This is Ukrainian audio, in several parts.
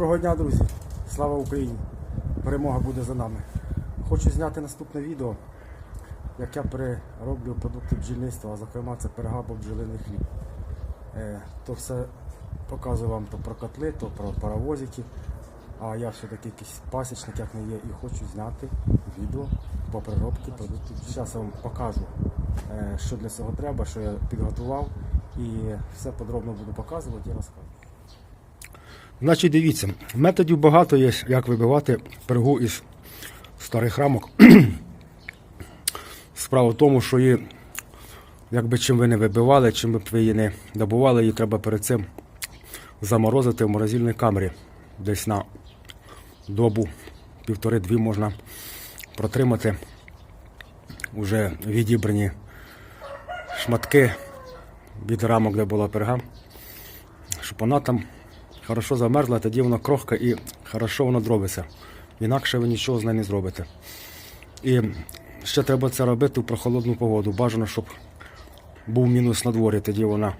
Доброго дня, друзі! Слава Україні! Перемога буде за нами. Хочу зняти наступне відео, як я перероблю продукти бджільництва, а зокрема це перегабо бджолиний хліб. Е, то все показую вам то про котли, то про паровозики. А я все-таки якийсь пасічник, як не є, і хочу зняти відео по переробці продуктів. Зараз я вам покажу, е, що для цього треба, що я підготував. І все подробно буду показувати і розказувати. Значить, дивіться, методів багато є, як вибивати пергу із старих рамок. Справа в тому, що її, якби чим ви не вибивали, чим би ви її не добували, її треба перед цим заморозити в морозильній камері. Десь на добу, півтори-дві можна протримати вже відібрані шматки від рамок, де була перга, щоб вона там хорошо замерзла, тоді воно крохка і хорошо воно дробиться. Інакше ви нічого з нею не зробите. І ще треба це робити в прохолодну погоду. Бажано, щоб був мінус на дворі, тоді вона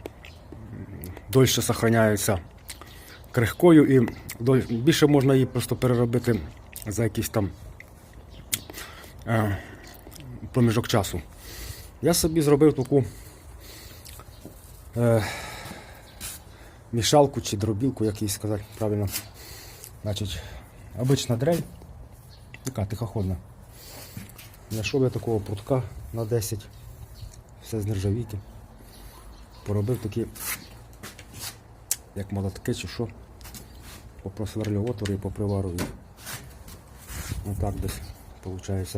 дольше зберігається крихкою і більше можна її просто переробити за якийсь там е, проміжок часу. Я собі зробив таку е, мішалку чи дробілку, як її сказати правильно. Значить, обична дрель, така тихоходна. Знайшов я такого прутка на 10, все з нержавійки. Поробив такі, як молотки чи що. Попросверлю отвори і поприварую. Отак десь виходить,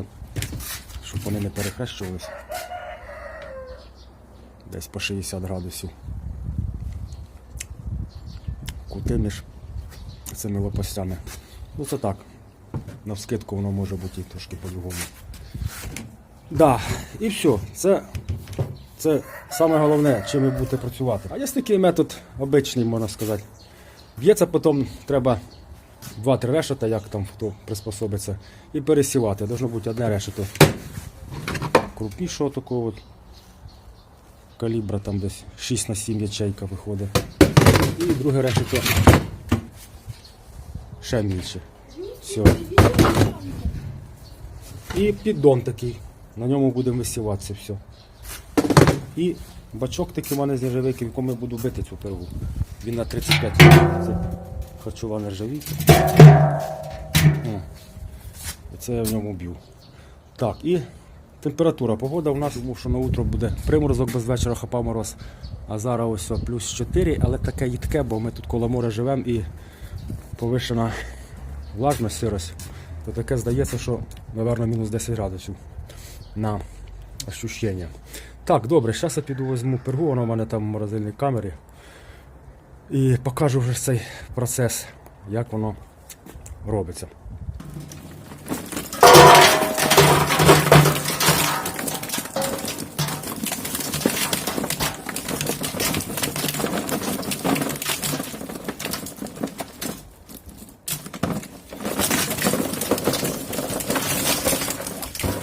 щоб вони не перехрещувалися. Десь по 60 градусів. Кути між цими лопастями. Ну це так. На вскидку воно може бути трошки по-другому. Да, і все. Це, це саме головне, чим ви будете працювати. А є такий метод обичний, можна сказати. Б'ється потім треба 2-3 решета, як там хто приспособиться, і пересівати. Должно бути одне решето крупнішого такого от калібра, там десь 6 на 7 ячейка виходить. І друге решето ще більше. Все. І піддон такий. На ньому будемо висіватися все. І бачок такий у мене з нержавейки, в якому я буду бити цю пергу. Він на 35 Це харчова нержавійка. Це я в ньому б'ю. Так, і температура. Погода у нас, тому що на утро буде приморозок без вечора хапав мороз. А зараз ось о, плюс 4, але таке їдке, бо ми тут коло моря живемо і повишена влажність, сирость. То таке здається, що, мабуть, мінус 10 градусів на ощущення. Так, добре, зараз я піду візьму пергу, вона в мене там в морозильній камері. І покажу вже цей процес, як воно робиться.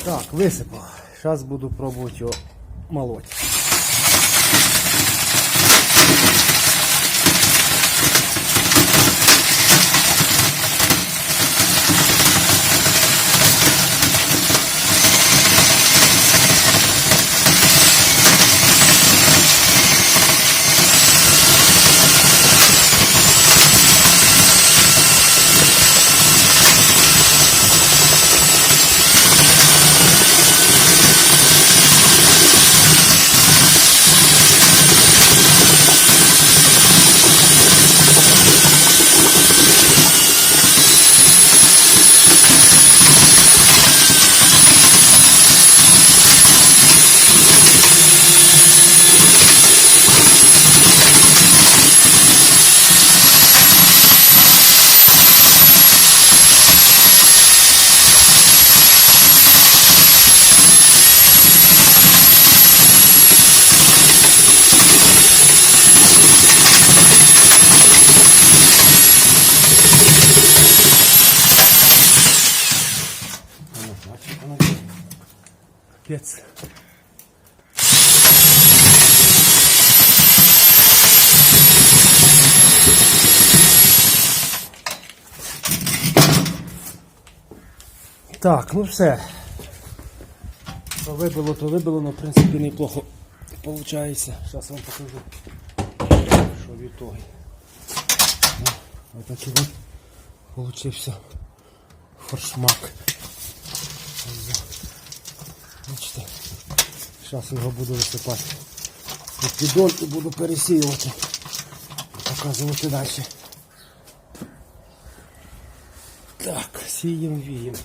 Так, висипав. Зараз буду пробувати його молоть. капець. Так, ну все. То вибило, то вибило, але в принципі неплохо виходить. Зараз вам покажу, що в ітогі. Ось такий от получився форшмак. Бачите? Зараз його буду висипати в буду пересіювати. Показувати далі. Так, сіємо, віємо.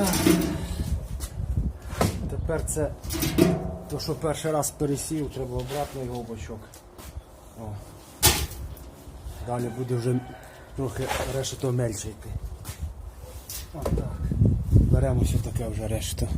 Так. Тепер це то, що перший раз пересів, треба обратно його бочок. О. Далі буде вже трохи решето мельче йти. Отак. Беремо все таке вже решето.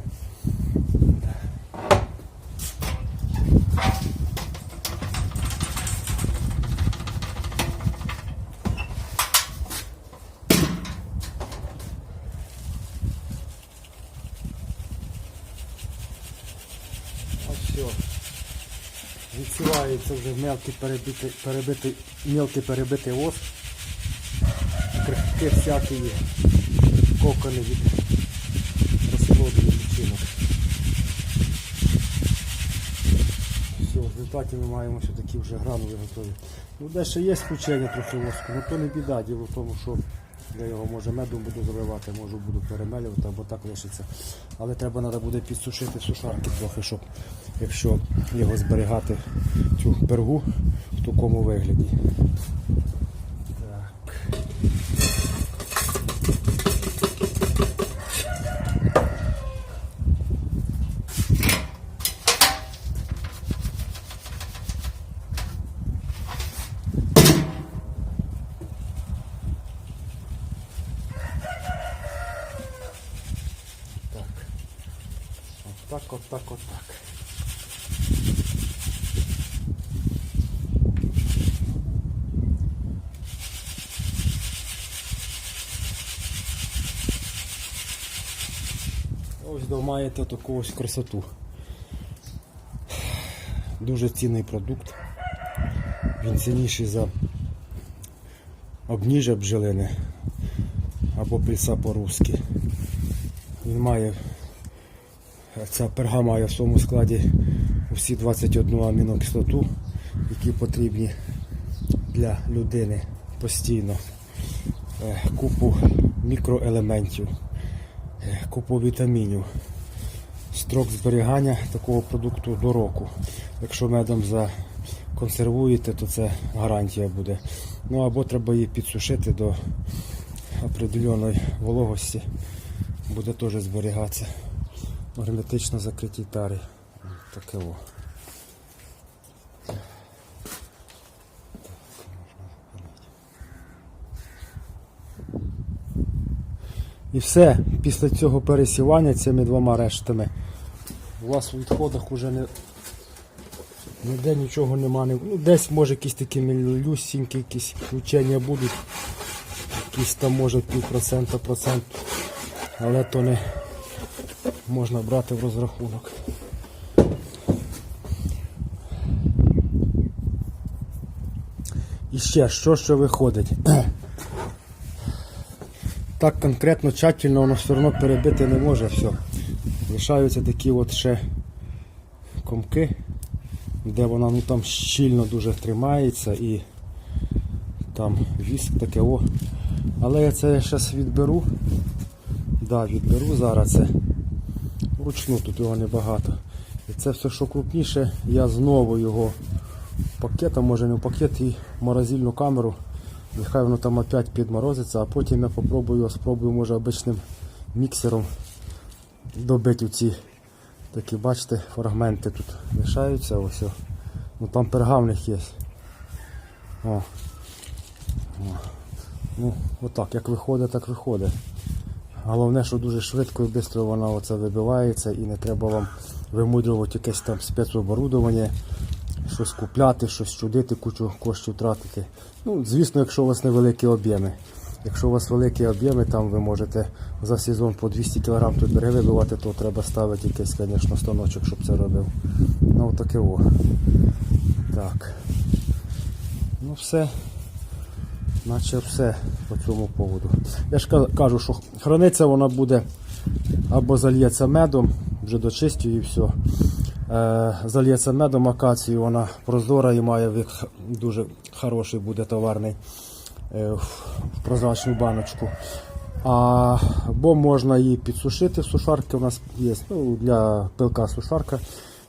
Ось все. Відсівається вже мелкий перебитий, перебитий, мелкий перебитий ос. Крихки всякі є. Кокони від розплоду від личинок. Все, в результаті ми маємо все такі вже гранули готові. Ну де ще є включення трохи воску, ну то не біда, діло в тому, що я його може медом буду заливати, можу буду перемелювати або так лишиться. Але треба треба буде підсушити сушарки трохи, щоб якщо його зберігати цю пергу в такому вигляді. Так. Так. Отак, отак, отак. Ось до маєте таку ось красоту. Дуже цінний продукт. Він цінніший за обніжжя бджолини або пліса по-русски. Він має, ця перга має в своєму складі усі 21 амінокислоту, які потрібні для людини постійно. Е, Купу мікроелементів, купу вітамінів. Строк зберігання такого продукту до року. Якщо медом законсервуєте, то це гарантія буде. Ну або треба її підсушити до определеної вологості буде теж зберігатися в герметично закритій тарі. Таке о. І все, після цього пересівання цими двома рештами у вас у відходах вже не ніде нічого нема. Ну, десь може якісь такі мілюсінькі якісь включення будуть. Якісь там може пів процента, процент. Але то не можна брати в розрахунок. І ще, що що виходить? Так конкретно тщательно воно все одно перебити не може все. Лишаються такі от ще комки, де вона ну там щільно дуже тримається і там віск таке о. Але я це зараз відберу. Да, відберу зараз це. Вручну тут його небагато. І це все, що крупніше, я знову його в пакет, а може не в пакет і морозильну камеру Нехай воно там опять підморозиться, а потім я попробую, спробую, може, обичним міксером добити ці такі, бачите, фрагменти тут лишаються. Ось. Ну там перга в них є. О. О. Ну, отак, як виходить, так виходить. Головне, що дуже швидко і швидко вона оце вибивається і не треба вам вимудрювати якесь там спецоборудовання, щось купляти, щось чудити, кучу коштів тратити. Ну, звісно, якщо у вас невеликі об'єми. Якщо у вас великі об'єми, там ви можете за сезон по 200 кг тут береги вибивати, то треба ставити якийсь, звісно, станочок, щоб це робив. Ну, таке о. Так. Ну все. Наче все по цьому поводу. Я ж кажу, що храниться вона буде або зальється медом, вже дочистю і все. Е, зальється медом акацію, вона прозора і має х- дуже хороший буде товарний е, в прозрачну баночку. Або можна її підсушити в сушарці. У нас є ну, для пилка сушарка.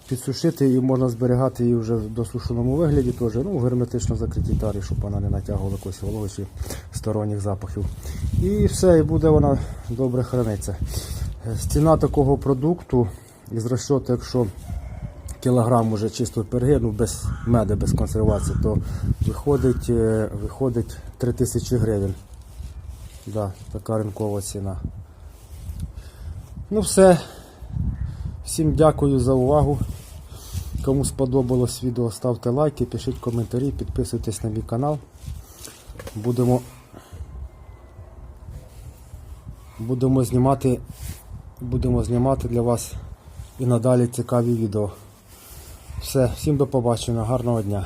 Підсушити і можна зберігати її вже в досушеному вигляді, теж ну, в герметично закритій тарі, щоб вона не натягувала якоїсь вологи чи сторонніх запахів. І все, і буде вона добре храниться. Е, Ціна такого продукту із розчоту, якщо кілограм уже чистої перги, ну без меда, без консервації, то виходить, е, виходить 3000 гривень. Да, така ринкова ціна. Ну все. Всім дякую за увагу. Кому сподобалось відео, ставте лайки, пишіть коментарі, підписуйтесь на мій канал. Будемо, будемо знімати, будемо знімати для вас і надалі цікаві відео. Все, всім до побачення, гарного дня.